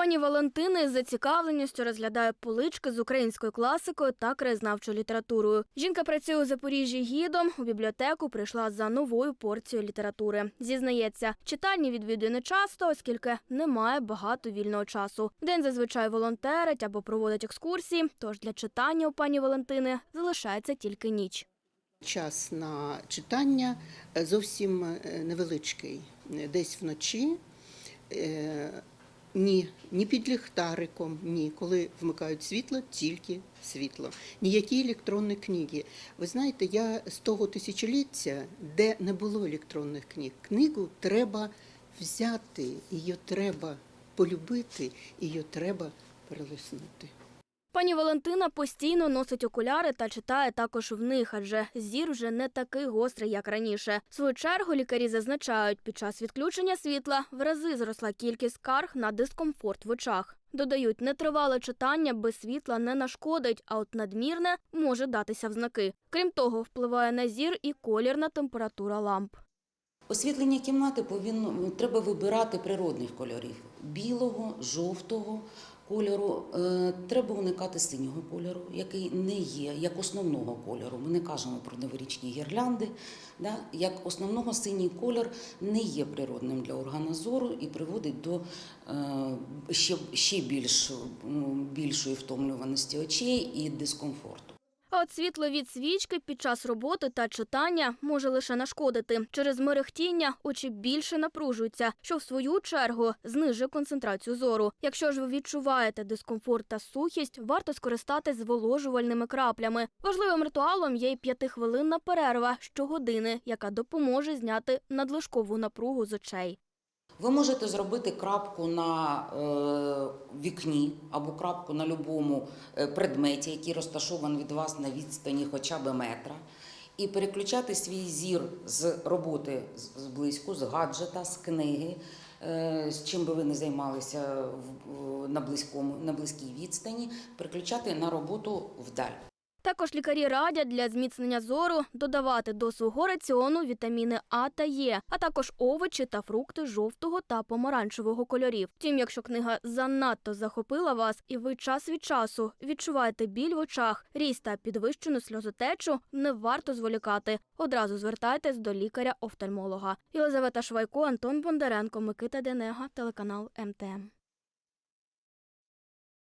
Пані Валентина із зацікавленістю розглядає полички з українською класикою та краєзнавчою літературою. Жінка працює у Запоріжжі гідом. У бібліотеку прийшла за новою порцією літератури. Зізнається, читальні відвідує не часто, оскільки немає багато вільного часу. День зазвичай волонтерить або проводить екскурсії. Тож для читання у пані Валентини залишається тільки ніч. Час на читання е, зовсім е, невеличкий, Е, десь вночі. Ні, ні під ліхтариком, ні. Коли вмикають світло, тільки світло. Ніякі електронні книги. Ви знаєте, я з того тисячоліття, де не було електронних книг, книгу треба взяти, її треба полюбити, її треба перелиснути. Пані Валентина постійно носить окуляри та читає також в них, адже зір вже не такий гострий, як раніше. В свою чергу лікарі зазначають, під час відключення світла в рази зросла кількість скарг на дискомфорт в очах. Додають, нетривале читання без світла не нашкодить, а от надмірне може датися в знаки. Крім того, впливає на зір і колірна температура ламп. Освітлення кімнати повинно треба вибирати природних кольорів білого, жовтого кольору. Е, треба уникати синього кольору, який не є як основного кольору. Ми не кажемо про новорічні гірлянди. Да? Як основного синій кольор не є природним для органа зору і приводить до е, ще, ще більш, більшої втомлюваності очей і дискомфорту. А от світло від свічки під час роботи та читання може лише нашкодити. Через мерехтіння очі більше напружуються, що в свою чергу знижує концентрацію зору. Якщо ж ви відчуваєте дискомфорт та сухість, варто скористатись зволожувальними краплями. Важливим ритуалом є й п'ятихвилинна перерва щогодини, яка допоможе зняти надлишкову напругу з очей. Ви можете зробити крапку на е, вікні або крапку на будь-якому предметі, який розташований від вас на відстані хоча б метра, і переключати свій зір з роботи з- зблизьку, з гаджета, з книги, е, з чим би ви не займалися на, близькому, на близькій відстані, переключати на роботу вдаль. Також лікарі радять для зміцнення зору додавати до свого раціону вітаміни А та Е, а також овочі та фрукти жовтого та помаранчевого кольорів. Втім, якщо книга занадто захопила вас, і ви час від часу відчуваєте біль в очах, ріст та підвищену сльозотечу, не варто зволікати. Одразу звертайтесь до лікаря-офтальмолога. Єлизавета Швайко, Антон Бондаренко, Микита Денега, телеканал МТМ.